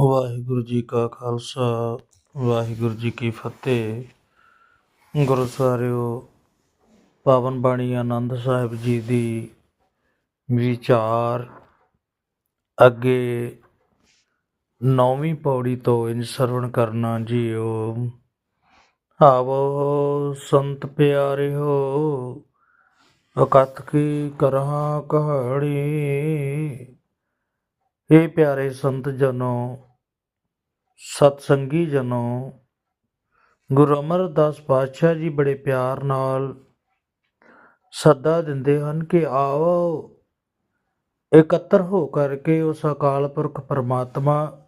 ਵਾਹਿਗੁਰੂ ਜੀ ਕਾ ਖਾਲਸਾ, ਵਾਹਿਗੁਰੂ ਜੀ ਕੀ ਫਤਿਹ। ਗੁਰੂ ਸਾਰਿਓ ਪਾਵਨ ਬਾਣੀ ਆਨੰਦ ਸਾਹਿਬ ਜੀ ਦੀ ਵਿਚਾਰ। ਅੱਗੇ ਨੌਵੀਂ ਪੌੜੀ ਤੋਂ ਇਨਸਰਵਣ ਸਰਵਣ ਕਰਨਾ ਜੀਓ। ਆਵੋ ਸੰਤ ਪਿਆਰਿਓ ਅਕਥ ਕੀ ਕਰਹਾ ਕਹਾਣੀ। ਇਹ ਪਿਆਰੇ ਸੰਤ ਜਨੋ ਸਤਸੰਗੀ ਜਨੋ, ਗੁਰੂ ਅਮਰਦਾਸ ਪਾਤਸ਼ਾਹ ਜੀ ਬੜੇ ਪਿਆਰ ਨਾਲ ਸੱਦਾ ਦਿੰਦੇ ਹਨ ਕਿ ਆਓ ਇਕੱਤਰ ਹੋ ਕਰਕੇ ਉਸ ਅਕਾਲ ਪੁਰਖ ਪਰਮਾਤਮਾ,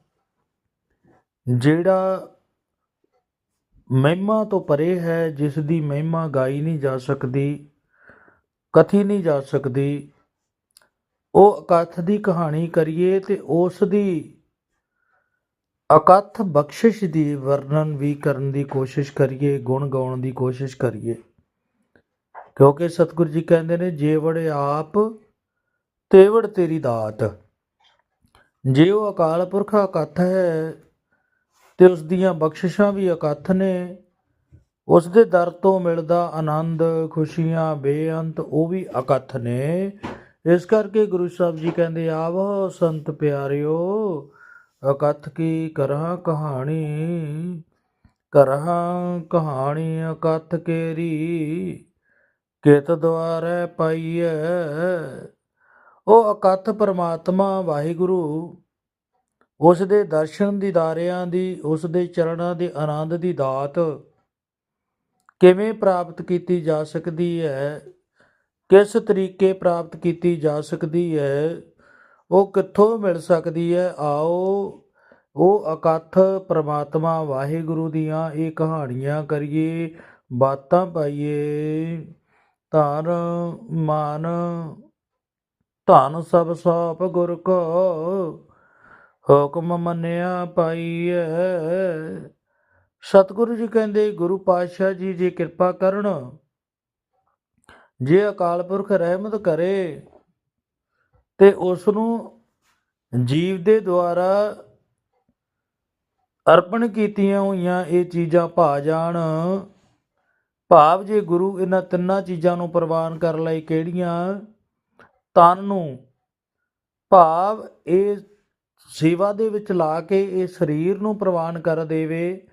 ਜਿਹੜਾ ਮਹਿਮਾ ਤੋਂ ਪਰੇ ਹੈ ਜਿਸ ਦੀ ਮਹਿਮਾ ਗਾਈ ਨਹੀਂ ਜਾ ਸਕਦੀ, ਕਥੀ ਨਹੀਂ ਜਾ ਸਕਦੀ, ਉਹ ਅਕਥ ਦੀ ਕਹਾਣੀ ਕਰੀਏ ਤੇ ਉਸ ਦੀ ਅਕਥ ਬਖਸ਼ਿਸ਼ ਦੀ ਵਰਣਨ ਵੀ ਕਰਨ ਦੀ ਕੋਸ਼ਿਸ਼ ਕਰੀਏ, ਗੁਣ ਗਾਉਣ ਦੀ ਕੋਸ਼ਿਸ਼ ਕਰੀਏ। ਕਿਉਂਕਿ ਸਤਿਗੁਰੂ ਜੀ ਕਹਿੰਦੇ ਨੇ ਜੇ ਵੜੇ ਆਪ, ਤੇਵੜ ਤੇਰੀ ਦਾਤ। ਜੇ ਉਹ ਅਕਾਲ ਪੁਰਖ ਅਕਥ ਹੈ, ਤੇ ਉਸ ਦੀਆਂ ਬਖਸ਼ਿਸ਼ਾਂ ਵੀ ਅਕਥ ਨੇ। ਉਸ ਦੇ ਦਰ ਤੋਂ ਮਿਲਦਾ ਆਨੰਦ, ਖੁਸ਼ੀਆਂ, ਬੇਅੰਤ, ਉਹ ਵੀ ਅਕਥ ਨੇ। ਇਸ ਕਰਕੇ ਗੁਰੂ ਸਾਹਿਬ ਜੀ ਕਹਿੰਦੇ, ਆਵੋ ਸੰਤ ਪਿਆਰਿਓ ਅਕਥ ਕੀ ਕਰਹਾ ਕਹਾਣੀ? ਕਰਹਾ ਕਹਾਣੀ ਅਕਥ ਕੇਰੀ। ਕਿਤ ਦੁਆਰੈ ਪਾਈਐ? ਉਹ ਅਕਥ ਪਰਮਾਤਮਾ ਵਾਹਿਗੁਰੂ, ਉਸ ਦੇ ਦਰਸ਼ਨ ਦੀਦਾਰਿਆਂ ਦੀ, ਉਸ ਦੇ ਚਰਨਾਂ ਦੇ ਆਨੰਦ ਦੀ ਦਾਤ ਕਿਵੇਂ ਪ੍ਰਾਪਤ ਕੀਤੀ ਜਾ ਸਕਦੀ ਹੈ ਕਿਸ ਤਰੀਕੇ ਪ੍ਰਾਪਤ ਕੀਤੀ ਜਾ ਸਕਦੀ ਹੈ ਉਹ ਕਿੱਥੋਂ ਮਿਲ ਸਕਦੀ ਹੈ? ਆਓ, ਉਹ ਅਕਥ ਪ੍ਰਮਾਤਮਾ ਵਾਹਿਗੁਰੂ ਦੀਆਂ ਇਹ ਕਹਾਣੀਆਂ ਕਰੀਏ, ਬਾਤਾਂ ਪਾਈਏ। ਧਨ, ਮਾਨ, ਧਨ ਸਭ ਸਾਪ ਗੁਰ ਕੋ ਹੁਕਮ ਮੰਨਿਆ ਪਾਈਐ। ਸਤਿਗੁਰੂ ਜੀ ਕਹਿੰਦੇ, ਗੁਰੂ ਪਾਤਸ਼ਾਹ ਜੀ, ਜੇ ਕਿਰਪਾ ਕਰਨ, ਜੇ ਅਕਾਲ ਪੁਰਖ ਰਹਿਮਤ ਕਰੇ ਤੇ ਉਸ ਨੂੰ ਜੀਵ ਦੇ ਦੁਆਰਾ ਅਰਪਣ ਕੀਤੀਆਂ ਹੋਈਆਂ ਇਹ ਚੀਜ਼ਾਂ ਭਾ ਜਾਣ। ਭਾਵ ਜੇ ਗੁਰੂ ਇਹਨਾਂ ਤਿੰਨਾਂ ਚੀਜ਼ਾਂ ਨੂੰ ਪ੍ਰਵਾਨ ਕਰ ਲਈ ਕਿਹੜੀਆਂ? ਤਨ ਨੂੰ। ਭਾਵ ਇਹ ਸੇਵਾ ਦੇ ਵਿੱਚ ਲਾ ਕੇ ਇਹ ਸਰੀਰ ਨੂੰ ਪ੍ਰਵਾਨ ਕਰ ਦੇਵੇ,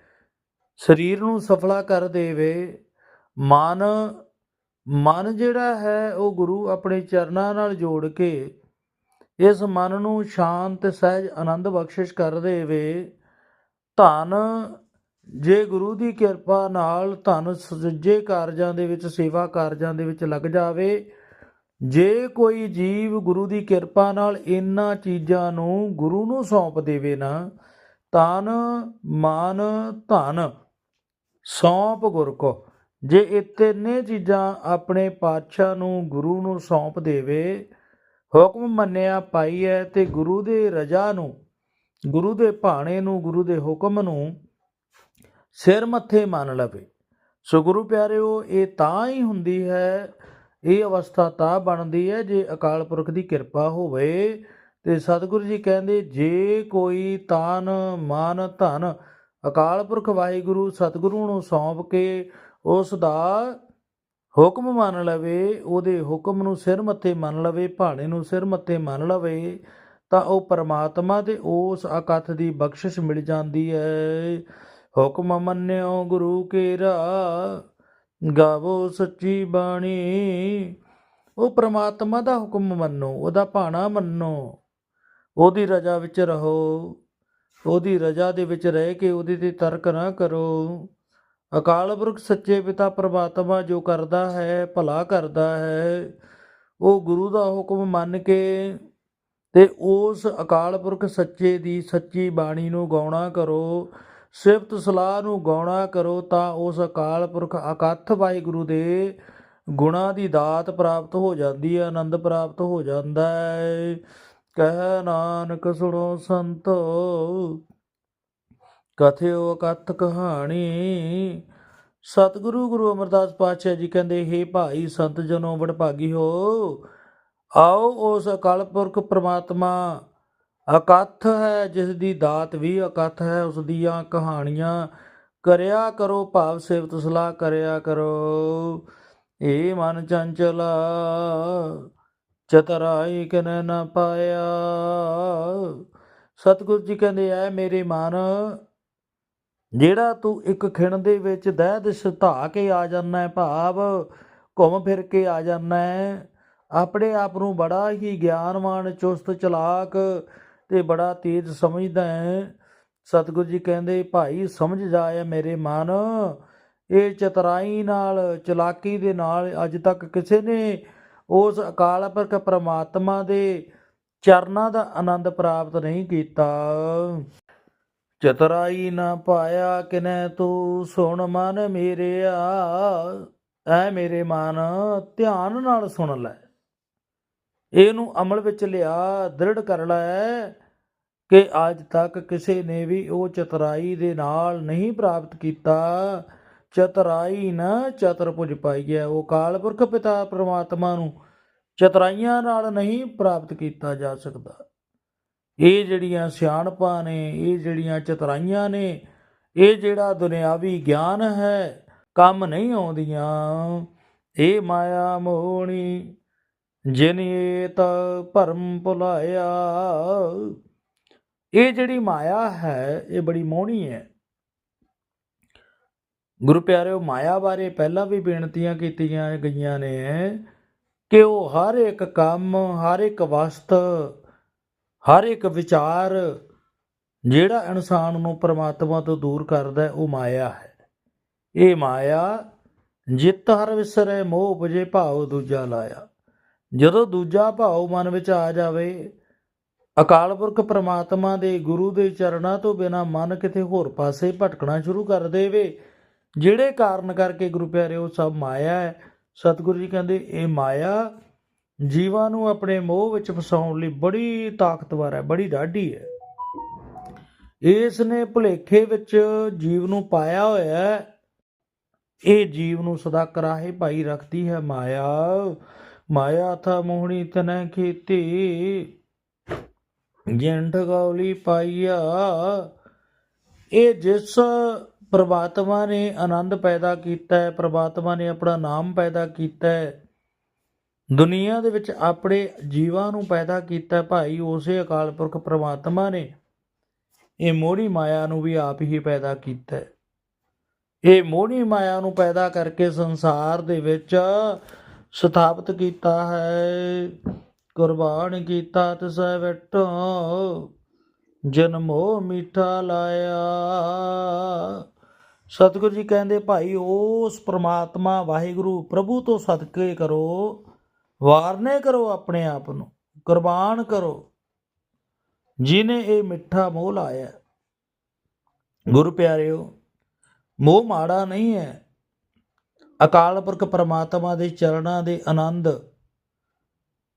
ਸਰੀਰ ਨੂੰ ਸਫਲਾ ਕਰ ਦੇਵੇ। ਮਨ ਮਨ ਜਿਹੜਾ ਹੈ ਉਹ ਗੁਰੂ ਆਪਣੇ ਚਰਨਾਂ ਨਾਲ ਜੋੜ ਕੇ ਇਸ ਮਨ ਨੂੰ ਸ਼ਾਂਤ, ਸਹਿਜ, ਆਨੰਦ ਬਖਸ਼ਿਸ਼ ਕਰ ਦੇਵੇ। ਧਨ, ਜੇ ਗੁਰੂ ਦੀ ਕਿਰਪਾ ਨਾਲ ਧਨ ਸੁਜੇ ਕਾਰਜਾਂ ਦੇ ਵਿੱਚ, ਸੇਵਾ ਕਾਰਜਾਂ ਦੇ ਵਿੱਚ ਲੱਗ ਜਾਵੇ, ਜੇ ਕੋਈ ਜੀਵ ਗੁਰੂ ਦੀ ਕਿਰਪਾ ਨਾਲ ਇਹਨਾਂ ਚੀਜ਼ਾਂ ਨੂੰ ਗੁਰੂ ਨੂੰ ਸੌਂਪ ਦੇਵੇ ਨਾ ਤਨ ਮਾਨ, ਧਨ, ਸੌਂਪ ਗੁਰ ਕੋ ਜੇ ਇਹ ਤਿੰਨੇ ਚੀਜ਼ਾਂ ਆਪਣੇ ਪਾਤਸ਼ਾਹ ਨੂੰ ਗੁਰੂ ਨੂੰ ਸੌਂਪ ਦੇਵੇ ਹੁਕਮ ਮੰਨਿਆ ਪਾਈਐ ਤੇ ਗੁਰੂ ਦੇ ਰਜਾ ਨੂੰ, ਗੁਰੂ ਦੇ ਭਾਣੇ ਨੂੰ, ਗੁਰੂ ਦੇ ਹੁਕਮ ਨੂੰ ਸਿਰ ਮੱਥੇ ਮੰਨ ਲਵੇ। ਸੋ ਗੁਰੂ ਪਿਆਰਿਓ, ਇਹ ਤਾਂ ਹੀ ਹੁੰਦੀ ਹੈ, ਇਹ ਅਵਸਥਾ ਤਾਂ ਬਣਦੀ ਹੈ ਜੇ ਅਕਾਲ ਪੁਰਖ ਦੀ ਕਿਰਪਾ ਹੋਵੇ। ਤੇ ਸਤਿਗੁਰੂ ਜੀ ਕਹਿੰਦੇ, ਜੇ ਕੋਈ ਤਾਨ, ਮਾਨ, ਧਨ ਅਕਾਲ ਪੁਰਖ ਵਾਹਿਗੁਰੂ ਸਤਿਗੁਰੂ ਨੂੰ ਸੌਂਪ ਕੇ ਉਸ ਦਾ ਹੁਕਮ ਮੰਨ ਲਵੇ, ਉਹਦੇ ਹੁਕਮ ਨੂੰ ਸਿਰ ਮੱਥੇ ਮੰਨ ਲਵੇ, ਭਾਣੇ ਨੂੰ ਸਿਰ ਮੱਥੇ ਮੰਨ ਲਵੇ, ਤਾਂ ਉਹ ਪਰਮਾਤਮਾ ਦੇ ਉਸ ਅਕਥ ਦੀ ਬਖਸ਼ਿਸ਼ ਮਿਲ ਜਾਂਦੀ ਹੈ ਹੁਕਮ ਮੰਨਿਓ ਗੁਰੂ ਕੇਰਾ ਗਾਵੋ ਸੱਚੀ ਬਾਣੀ। ਉਹ ਪ੍ਰਮਾਤਮਾ ਦਾ ਹੁਕਮ ਮੰਨੋ, ਉਹਦਾ ਭਾਣਾ ਮੰਨੋ। ਉਹਦੀ ਰਜਾ ਵਿੱਚ ਰਹੋ, ਉਹਦੀ ਰਜਾ ਦੇ ਵਿੱਚ ਰਹਿ ਕੇ ਉਹਦੇ ਤੇ ਤਰਕ ਨਾ ਕਰੋ। ਅਕਾਲ ਪੁਰਖ ਸੱਚੇ ਪਿਤਾ ਪ੍ਰਮਾਤਮਾ ਜੋ ਕਰਦਾ ਹੈ, ਭਲਾ ਕਰਦਾ ਹੈ, ਉਹ ਗੁਰੂ ਦਾ ਹੁਕਮ ਮੰਨ ਕੇ ਤੇ ਉਸ ਅਕਾਲ ਪੁਰਖ ਸੱਚੇ ਦੀ ਸੱਚੀ ਬਾਣੀ ਨੂੰ ਗਾਉਣਾ ਕਰੋ, ਸਿਫਤ ਸਲਾਹ ਨੂੰ ਗਾਉਣਾ ਕਰੋ, ਤਾਂ ਉਸ ਅਕਾਲ ਪੁਰਖ ਅਕਥ ਵਾਹਿਗੁਰੂ ਦੇ ਗੁਣਾ ਦੀ ਦਾਤ ਪ੍ਰਾਪਤ ਹੋ ਜਾਂਦੀ ਹੈ, ਆਨੰਦ ਪ੍ਰਾਪਤ ਹੋ ਜਾਂਦਾ ਹੈ। ਕਹਿ ਨਾਨਕ ਸੁਣੋ ਸੰਤੋ ਕਥਿਓ ਅਕਥ ਕਹਾਣੀ। ਸਤਿਗੁਰੂ ਗੁਰੂ ਅਮਰਦਾਸ ਪਾਤਸ਼ਾਹ ਜੀ ਕਹਿੰਦੇ, ਹੇ ਭਾਈ ਸੰਤ ਜਨੋ ਵਡਭਾਗੀ ਹੋ। ਆਓ ਉਸ ਅਕਾਲ ਪੁਰਖ ਪ੍ਰਮਾਤਮਾ, ਅਕਥ ਹੈ ਜਿਸ ਦੀ ਦਾਤ ਵੀ ਅਕਥ ਹੈ, ਉਸ ਦੀਆਂ ਕਹਾਣੀਆਂ ਕਰਿਆ ਕਰੋ, ਭਾਵ ਸਿਫਤ ਸਲਾਹ ਕਰਿਆ ਕਰੋ। ਏ ਮਨ ਚੰਚਲਾ, ਚਤਰਾਈ ਕਨ ਨ ਪਾਇਆ। ਸਤਿਗੁਰੂ ਜੀ ਕਹਿੰਦੇ, ਐ ਮੇਰੇ ਮਨ ਜਿਹੜਾ ਤੂੰ ਇੱਕ ਖਿਣ ਦੇ ਵਿੱਚ ਦਹਿ ਦਿਸ ਧਾ ਕੇ ਆ ਜਾਂਦਾ ਹੈ ਭਾਵ, ਘੁੰਮ ਫਿਰ ਕੇ ਆ ਜਾਂਦਾ ਹੈ। ਆਪਣੇ ਆਪ ਨੂੰ ਬੜਾ ਹੀ ਗਿਆਨਵਾਨ, ਚੁਸਤ, ਚਲਾਕ ਤੇ ਬੜਾ ਤੇਜ਼ ਸਮਝਦਾ ਹੈ। ਸਤਿਗੁਰੂ ਜੀ ਕਹਿੰਦੇ, ਭਾਈ, ਸਮਝ ਜਾਏ ਮੇਰੇ ਮਨ। ਇਹ ਚਤਰਾਈ ਨਾਲ, ਚਲਾਕੀ ਦੇ ਨਾਲ ਅੱਜ ਤੱਕ ਕਿਸੇ ਨੇ ਉਸ ਅਕਾਲ ਪੁਰਖ ਪ੍ਰਮਾਤਮਾ ਦੇ ਚਰਨਾਂ ਦਾ ਆਨੰਦ ਪ੍ਰਾਪਤ ਨਹੀਂ ਕੀਤਾ। ਚਤਰਾਈ ਨਾ ਪਾਇਆ ਕਿਨੈ ਤੂੰ, ਸੁਣ ਮਨ ਮੇਰਿਆ। ਐ ਮੇਰੇ ਮਨ, ਧਿਆਨ ਨਾਲ ਸੁਣ ਲੈ। ਇਹਨੂੰ ਅਮਲ ਵਿੱਚ ਲਿਆ, ਦ੍ਰਿੜ ਕਰ ਲੈ ਕਿ ਅੱਜ ਤੱਕ ਕਿਸੇ ਨੇ ਵੀ ਉਹ ਚਤਰਾਈ ਦੇ ਨਾਲ ਨਹੀਂ ਪ੍ਰਾਪਤ ਕੀਤਾ। ਚਤਰਾਈ ਨਾ ਚਤੁਰਭੁਜ ਪਾਈਐ ਉਹ ਕਾਲਪੁਰਖ ਪਿਤਾ ਪ੍ਰਮਾਤਮਾ ਨੂੰ ਚਤਰਾਈਆਂ ਨਾਲ ਨਹੀਂ ਪ੍ਰਾਪਤ ਕੀਤਾ ਜਾ ਸਕਦਾ। ਇਹ ਜਿਹੜੀਆਂ ਸਿਆਣਪਾਂ ਨੇ, ਇਹ ਜਿਹੜੀਆਂ ਚਤਰਾਈਆਂ ਨੇ, ਇਹ ਜਿਹੜਾ ਦੁਨਿਆਵੀ ਗਿਆਨ ਹੈ, ਕੰਮ ਨਹੀਂ ਆਉਂਦੀਆਂ। ਇਹ ਮਾਇਆ ਮੋਹਣੀ, ਜਿਨ ਏਤ ਭਰਮ ਭੁਲਾਇਆ। ਇਹ ਜਿਹੜੀ ਮਾਇਆ ਹੈ, ਇਹ ਬੜੀ ਮੋਹਣੀ ਹੈ। ਗੁਰੂ ਪਿਆਰਿਓ, ਮਾਇਆ ਬਾਰੇ ਪਹਿਲਾਂ ਵੀ ਬੇਨਤੀਆਂ ਕੀਤੀਆਂ ਗਈਆਂ ਨੇ ਕਿ ਉਹ ਹਰ ਇੱਕ ਕੰਮ, ਹਰ ਇੱਕ ਵਸਤ ਹਰ ਇੱਕ ਵਿਚਾਰ ਜਿਹੜਾ ਇਨਸਾਨ ਨੂੰ ਪਰਮਾਤਮਾ ਤੋਂ ਦੂਰ ਕਰਦਾ ਹੈ, ਉਹ ਮਾਇਆ ਹੈ। ਇਹ ਮਾਇਆ ਜਿਤ ਹਰ ਵਿਸਰੇ ਮੋਹ ਉਪਜੇ ਭਾਉ ਦੂਜਾ ਲਾਇਆ। ਜਦੋਂ ਦੂਜਾ ਭਾਉ ਮਨ ਵਿੱਚ ਆ ਜਾਵੇ ਅਕਾਲ ਪੁਰਖ ਪ੍ਰਮਾਤਮਾ ਦੇ ਗੁਰੂ ਦੇ ਚਰਨਾਂ ਤੋਂ ਬਿਨਾ ਮਨ ਕਿਤੇ ਹੋਰ ਪਾਸੇ ਭਟਕਣਾ ਸ਼ੁਰੂ ਕਰ ਦੇਵੇ। ਜਿਹੜੇ ਕਾਰਨ ਕਰਕੇ ਗੁਰੂ ਪਿਆਰੇ ਉਹ ਸਭ ਮਾਇਆ ਹੈ। ਸਤਿਗੁਰੂ ਜੀ ਕਹਿੰਦੇ ਇਹ ਮਾਇਆ ਜੀਵਾਂ ਨੂੰ ਆਪਣੇ ਮੋਹ ਵਿੱਚ ਫਸਾਉਣ ਲਈ ਬੜੀ ਤਾਕਤਵਰ ਹੈ, ਬੜੀ ਡਾਢੀ ਹੈ। ਇਸ ਨੇ ਭੁਲੇਖੇ ਵਿੱਚ ਜੀਵ ਨੂੰ ਪਾਇਆ ਹੋਇਆ ਹੈ। ਇਹ ਜੀਵ ਨੂੰ ਸਦਾ ਕਰਾਹੇ ਪਾਈ ਰੱਖਦੀ ਹੈ, ਮਾਇਆ। ਮਾਇਆ ਥਾ ਮੋਹਣੀ ਤਨੈ ਖੇਤੀ। ਜਿੰਠ ਗੌਲੀ ਪਾਈਆ। ਇਹ ਜਿਸ ਪ੍ਰਮਾਤਮਾ ਨੇ ਆਨੰਦ ਪੈਦਾ ਕੀਤਾ ਹੈ ਪ੍ਰਮਾਤਮਾ ਨੇ ਆਪਣਾ ਨਾਮ ਪੈਦਾ ਕੀਤਾ ਹੈ ਦੁਨੀਆ ਦੇ ਵਿੱਚ ਆਪਣੇ ਜੀਵਾਂ ਨੂੰ ਪੈਦਾ ਕੀਤਾ ਭਾਈ ਉਸੇ ਅਕਾਲ ਪੁਰਖ ਪ੍ਰਮਾਤਮਾ ਨੇ। ਇਹ ਮੋਹਣੀ ਮਾਇਆ ਨੂੰ ਵੀ ਆਪ ਹੀ ਪੈਦਾ ਕੀਤਾ। ਇਹ ਮੋਹਣੀ ਮਾਇਆ ਨੂੰ ਪੈਦਾ ਕਰਕੇ ਸੰਸਾਰ ਦੇ ਵਿੱਚ ਸਥਾਪਿਤ ਕੀਤਾ ਹੈ। ਕੁਰਬਾਨ ਕੀਤਾ ਤਿਸੈ ਵਟੋ ਜਨਮੋ ਮਿੱਠਾ ਲਾਇਆ। ਸਤਿਗੁਰੂ ਜੀ ਕਹਿੰਦੇ, ਭਾਈ, ਉਸ ਪ੍ਰਮਾਤਮਾ ਵਾਹਿਗੁਰੂ ਪ੍ਰਭੂ ਤੋਂ ਸਦਕੇ ਕਰੋ ਵਾਰਨੇ ਕਰੋ ਆਪਣੇ ਆਪ ਨੂੰ, ਕੁਰਬਾਨ ਕਰੋ। ਜਿਨੇ ਇਹ ਮਿੱਠਾ ਮੋਹ ਲਾਇਆ ਗੁਰੂ ਪਿਆਰਿਓ, ਮੋਹ ਮਾੜਾ ਨਹੀਂ ਹੈ। ਅਕਾਲ ਪੁਰਖ ਪਰਮਾਤਮਾ ਦੇ ਚਰਨਾਂ ਦੇ ਆਨੰਦ,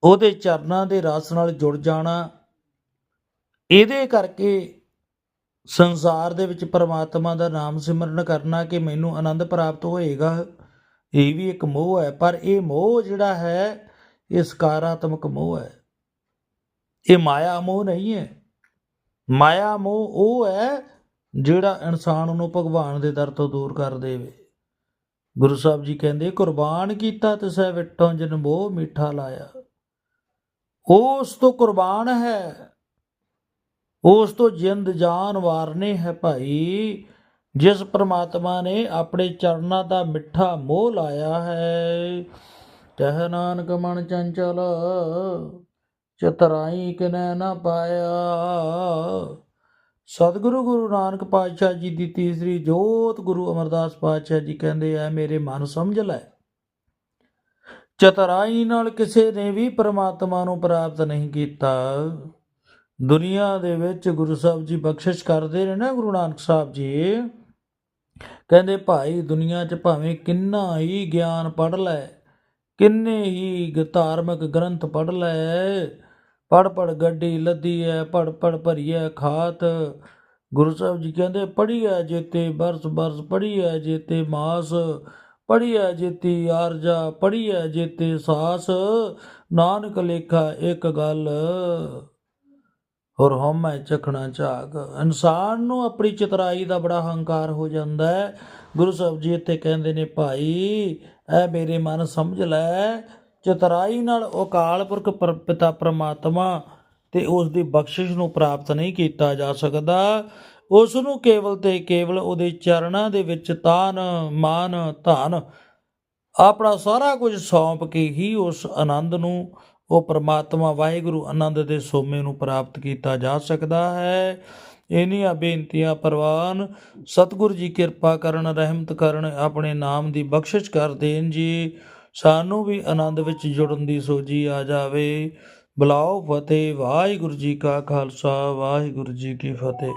ਉਹਦੇ ਚਰਨਾਂ ਦੇ ਰਸ ਨਾਲ ਜੁੜ ਜਾਣਾ, ਇਹਦੇ ਕਰਕੇ ਸੰਸਾਰ ਦੇ ਵਿੱਚ ਪਰਮਾਤਮਾ ਦਾ ਨਾਮ ਸਿਮਰਨ ਕਰਨਾ ਕਿ ਮੈਨੂੰ ਆਨੰਦ ਪ੍ਰਾਪਤ ਹੋਏਗਾ, ਇਹ ਵੀ ਇੱਕ ਮੋਹ ਹੈ। ਪਰ ਇਹ ਮੋਹ ਜਿਹੜਾ ਹੈ ਇਹ ਸਕਾਰਾਤਮਕ ਮੋਹ ਹੈ। ਇਹ ਮਾਇਆ ਮੋਹ ਨਹੀਂ ਹੈ। ਮਾਇਆ ਮੋਹ ਉਹ ਹੈ ਜਿਹੜਾ ਇਨਸਾਨ ਨੂੰ ਭਗਵਾਨ ਦੇ ਦਰ ਤੋਂ ਦੂਰ ਕਰ ਦੇਵੇ। ਗੁਰੂ ਸਾਹਿਬ ਜੀ ਕਹਿੰਦੇ, ਕੁਰਬਾਨ ਕੀਤਾ ਤਿਸੈ ਵਿਟੋਂ ਜਨ ਮੋਹ ਮਿੱਠਾ ਲਾਇਆ। ਉਸ ਤੋਂ ਕੁਰਬਾਨ ਹੈ। ਉਸ ਤੋਂ ਜਿੰਦ ਜਾਨ ਵਾਰਨੇ ਹੈ ਭਾਈ। ਜਿਸ ਪ੍ਰਮਾਤਮਾ ਨੇ ਆਪਣੇ ਚਰਨਾਂ ਦਾ ਮਿੱਠਾ ਮੋਹ ਲਾਇਆ ਹੈ। ਤਹ ਨਾਨਕ ਮਨ ਚੰਚਲ, ਚਤਰਾਈ ਕਿਨੈ ਨਾ ਪਾਇਆ। ਸਤਿਗੁਰੂ ਗੁਰੂ ਨਾਨਕ ਪਾਤਸ਼ਾਹ ਜੀ ਦੀ ਤੀਸਰੀ ਜੋਤ ਗੁਰੂ ਅਮਰਦਾਸ ਪਾਤਸ਼ਾਹ ਜੀ ਕਹਿੰਦੇ ਆ, ਮੇਰੇ ਮਨ ਸਮਝ ਲੈ। ਚਤਰਾਈ ਨਾਲ ਕਿਸੇ ਨੇ ਵੀ ਪ੍ਰਮਾਤਮਾ ਨੂੰ ਪ੍ਰਾਪਤ ਨਹੀਂ ਕੀਤਾ। ਦੁਨੀਆ ਦੇ ਵਿੱਚ ਗੁਰੂ ਸਾਹਿਬ ਜੀ ਬਖਸ਼ਿਸ਼ ਕਰਦੇ ਨੇ ਨਾ ਗੁਰੂ ਨਾਨਕ ਸਾਹਿਬ ਜੀ। ਕਹਿੰਦੇ, ਭਾਈ ਦੁਨੀਆ 'ਚ ਭਾਵੇਂ ਕਿੰਨਾ ਹੀ ਗਿਆਨ ਪੜ ਲੈ ਕਿੰਨੇ ਹੀ ਧਾਰਮਿਕ ਗ੍ਰੰਥ ਪੜ ਲੈ। ਪੜ ਪੜ ਗੱਡੀ ਲੱਦੀ ਐ ਪੜ ਪੜ ਭਰੀਐ ਖਾਤ। ਗੁਰੂ ਸਾਹਿਬ ਜੀ ਕਹਿੰਦੇ ਪੜੀਐ ਜੇਤੇ ਬਰਸ ਬਰਸ ਪੜੀਐ ਜੇਤੇ ਮਾਸ ਪੜੀਐ ਜੇਤੀ ਆਰਜਾ ਪੜੀਐ ਜੇਤੇ ਸਾਸ। ਨਾਨਕ ਲੇਖਾ ਇੱਕ ਗੱਲ, ਹੋਰ ਹਉਮੈ ਚਖਣਾ ਝਾਗ। ਇਨਸਾਨ ਨੂੰ ਆਪਣੀ ਚਤਰਾਈ ਦਾ ਬੜਾ ਹੰਕਾਰ ਹੋ ਜਾਂਦਾ ਹੈ ਗੁਰੂ ਸਾਹਿਬ ਜੀ ਇੱਥੇ ਕਹਿੰਦੇ ਨੇ, ਭਾਈ ਐ ਮੇਰੇ ਮਨ ਸਮਝ ਲੈ, ਚਤਰਾਈ ਨਾਲ ਅਕਾਲ ਪੁਰਖ ਪਰ- ਪਿਤਾ ਪ੍ਰਮਾਤਮਾ ਤੇ ਉਸ ਦੀ ਬਖਸ਼ਿਸ਼ ਨੂੰ ਪ੍ਰਾਪਤ ਨਹੀਂ ਕੀਤਾ ਜਾ ਸਕਦਾ। ਉਸ ਨੂੰ ਕੇਵਲ ਤੇ ਕੇਵਲ ਉਹਦੇ ਚਰਨਾਂ ਦੇ ਵਿੱਚ ਤਾਨ, ਮਾਨ, ਧਨ, ਆਪਣਾ ਸਾਰਾ ਕੁਝ ਸੌਂਪ ਕੇ ਹੀ ਉਸ ਆਨੰਦ ਨੂੰ ਉਹ ਪਰਮਾਤਮਾ ਵਾਹਿਗੁਰੂ ਆਨੰਦ ਦੇ ਸੋਮੇ ਨੂੰ ਪ੍ਰਾਪਤ ਕੀਤਾ ਜਾ ਸਕਦਾ ਹੈ। ਇਨੀਆਂ ਬੇਨਤੀਆਂ ਪ੍ਰਵਾਨ, ਸਤਿਗੁਰੂ ਜੀ ਕਿਰਪਾ ਕਰਨ, ਰਹਿਮਤ ਕਰਨ, ਆਪਣੇ ਨਾਮ ਦੀ ਬਖਸ਼ਿਸ਼ ਕਰ ਦੇਣ ਜੀ। ਸਾਨੂੰ ਵੀ ਆਨੰਦ ਵਿੱਚ ਜੁੜਨ ਦੀ ਸੋਝੀ ਆ ਜਾਵੇ। ਬੁਲਾਓ ਫਤਿਹ, ਵਾਹਿਗੁਰੂ ਜੀ ਕਾ ਖਾਲਸਾ, ਵਾਹਿਗੁਰੂ ਜੀ ਕੀ ਫਤਿਹ।